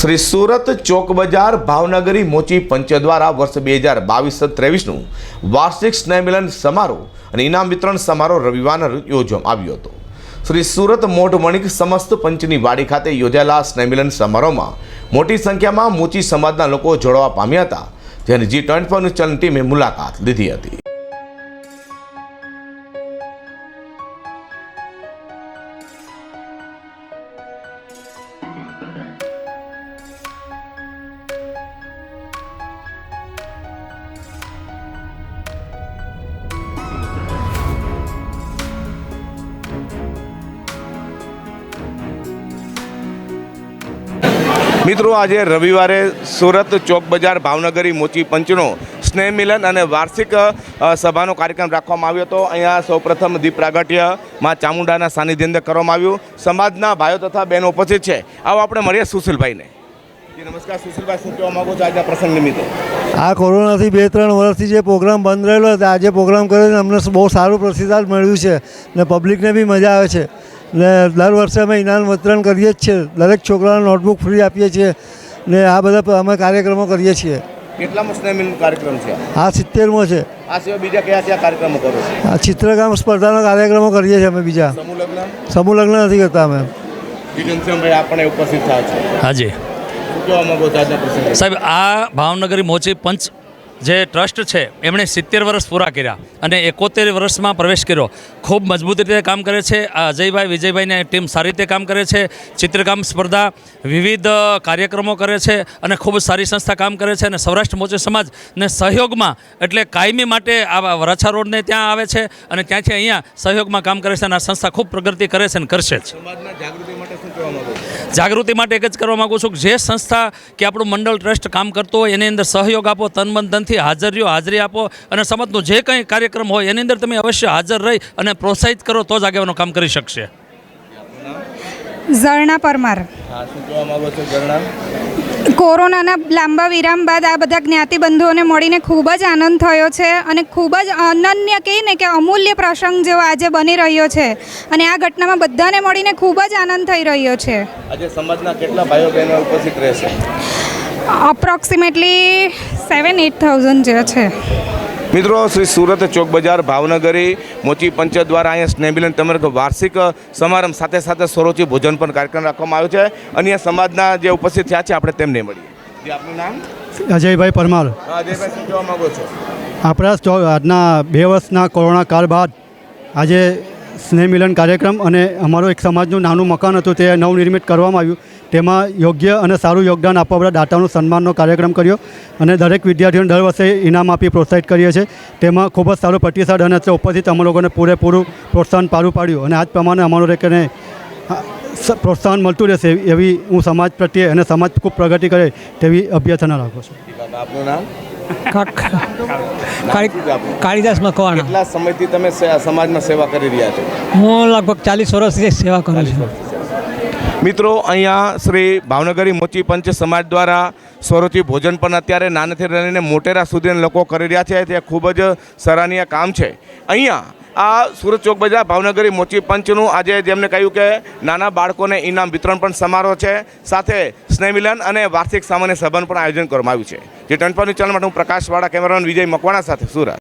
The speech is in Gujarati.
શ્રી સુરત ચોક બજાર ભાવનગરી મોચી પંચ દ્વારા વર્ષ બે હજાર બાવીસ ત્રેવીસનું વાર્ષિક સ્નેહમિલન સમારોહ અને ઇનામ વિતરણ સમારોહ રવિવારના યોજવામાં આવ્યો હતો. શ્રી સુરત મોઢ સમસ્ત પંચની વાડી ખાતે યોજાયેલા સ્નેહમિલન સમારોહમાં મોટી સંખ્યામાં મોચી સમાજના લોકો જોડવા પામ્યા હતા, જેની જી ટ્વેન્ટી ન્યૂઝ ચેનલ ટીમે મુલાકાત લીધી હતી. મિત્રો, આજે રવિવારે સુરત ચોક બજાર ભાવનગરી મોચી પંચનો સ્નેહ મિલન અને વાર્ષિક સભાનો કાર્યક્રમ રાખવામાં આવ્યો હતો. અહીંયા સૌપ્રથમ દીપ પ્રાગટ્યમાં ચામુંડાના સાનિધ્ય અંદર કરવામાં આવ્યું. સમાજના ભાઈઓ તથા બહેનો ઉપસ્થિત છે. આવો આપણે મળીએ સુશીલભાઈને. નમસ્કાર. સુશીલભાઈ, શું કહેવા માગો છો આજના પ્રસંગ નિમિત્તે? આ કોરોનાથી બે ત્રણ વર્ષથી જે પ્રોગ્રામ બંધ રહેલો હતો આજે પ્રોગ્રામ કરીને અમને બહુ સારું પ્રતિસાદ મળ્યું છે ને પબ્લિકને બી મજા આવે છે. ને દર વર્ષે અમે ઇનામ વિતરણ કરીએ જ છીએ. દરેક છોકરાને નોટબુક ફ્રી આપીએ છીએ ને આ બધા અમે કાર્યક્રમો કરીએ છીએ. કેટલામો સ્નેહ કાર્યક્રમ છે? આ સિત્તેરમો છે. આ સિવાય બીજા કયા કયા કાર્યક્રમો કરો છો? આ ચિત્રકામ સ્પર્ધાના કાર્યક્રમો કરીએ છીએ અમે બીજા. સમૂહ લગ્ન? નથી કરતા અમે. આપણે ઉપસ્થિત થયા છે. હાજી. સાહેબ આ ભાવનગરી મોચી પંચ જે ટ્રસ્ટ છે, એમણે સિત્તેર વર્ષ પૂરા કર્યા અને એકોતેર વર્ષમાં પ્રવેશ કર્યો. ખૂબ મજબૂત રીતે કામ કરે છે. આ અજયભાઈ, વિજયભાઈની ટીમ સારી રીતે કામ કરે છે. ચિત્રકામ સ્પર્ધા વિવિધ કાર્યક્રમો કરે છે અને ખૂબ સારી સંસ્થા કામ કરે છે અને સૌરાષ્ટ્ર મોચી સમાજને સહયોગમાં, એટલે કાયમી માટે આ વરાછા રોડને ત્યાં આવે છે અને ત્યાંથી અહીંયા સહયોગમાં કામ કરે છે અને આ સંસ્થા ખૂબ પ્રગતિ કરે છે અને કરશે જ. જાગૃતિ માટે એક જ કરવા માગું છું કે જે સંસ્થા કે આપણું મંડળ ટ્રસ્ટ કામ કરતો હોય એની અંદર સહયોગ આપો તન મન ધનથી હાજર રહ્યો હાજરી આપો અને સમાજનો જે કંઈ કાર્યક્રમ હોય એની અંદર તમે અવશ્ય હાજર રહી અને પ્રોત્સાહિત કરો તો જ આગેવાનો કામ કરી શકશે. ઝરણા પરમાર. કોરોનાના લાંબા વિરામ બાદ આ બધા જ્ઞાતિબંધુઓને મળીને ખૂબ જ આનંદ થયો છે અને ખૂબ જ અનન્ય કહીને કે અમૂલ્ય પ્રસંગ જેવો આજે બની રહ્યો છે. અને આ ઘટનામાં બધાને મળીને ખૂબ જ આનંદ થઈ રહ્યો છે. આજે સમાજના કેટલા ભાઈઓ બહેનો ઉપસ્થિત રહેશે? અપ્રોક્સિમેટલી સેવન એટ થાઉઝન્ડ જે છે. મિત્રો શ્રી સુરત ચોક બજાર ભાવનગરી મોચી પંચ દ્વારા અહીંયા સ્નેહમિલન તેમજ વાર્ષિક સમારંભ સાથે સાથે સ્વરોચી ભોજન પણ કાર્યક્રમ રાખવામાં આવ્યો છે. અન્ય સમાજના જે ઉપસ્થિત થયા છે આપણે તેમને મળીએ. જે આપનું નામ? અજયભાઈ પરમાર. અજયભાઈ શું કહેવા માંગો છો? આપણા આજના બે વર્ષના કોરોના કાળ બાદ આજે સ્નેહ મિલન કાર્યક્રમ અને અમારું એક સમાજનું નાનું મકાન હતું તે નવનિર્મિત કરવામાં આવ્યું. તેમાં યોગ્ય અને સારું યોગદાન આપવા બધા દાતાનું સન્માનનો કાર્યક્રમ કર્યો અને દરેક વિદ્યાર્થીઓને દર વર્ષે ઇનામ આપી પ્રોત્સાહિત કરીએ છીએ. તેમાં ખૂબ જ સારો પ્રતિસાદ અને તે ઉપરથી અમે લોકોને પૂરેપૂરું પ્રોત્સાહન પાડું પાડ્યું અને આ જ પ્રમાણે અમારું રેકને પ્રોત્સાહન મળતું રહેશે એવી હું સમાજ પ્રત્યે અને સમાજ ખૂબ પ્રગતિ કરે તેવી અભ્યર્થના રાખું છું, આપનું નામ? કાળીદાસ મકવાણા કેટલા સમયથી તમે સમાજમાં સેવા કરી રહ્યા છો? હું લગભગ ચાલીસ વર્ષથી સેવા કરું છું. મિત્રો અહીંયા શ્રી ભાવનગરી મોચી પંચ સમાજ દ્વારા સ્વરોચી ભોજન પણ અત્યારે નાનેથી રહીને મોટેરા સુધીના લોકો કરી રહ્યા છે. તે ખૂબ જ સરાહનીય કામ છે. અહીંયા આ સુરત ચોક બજાર ભાવનગરી મોચી પંચનું આજે જેમને કહ્યું કે નાના બાળકોને ઇનામ વિતરણ પણ સમારોહ છે, સાથે સ્નેહમિલન અને વાર્ષિક સામાન્ય સભાનું પણ આયોજન કરવામાં આવ્યું છે. જે ટનપાની ચેનલ માટે હું પ્રકાશવાળા કેમેરામેન વિજય મકવાણા સાથે સુરત.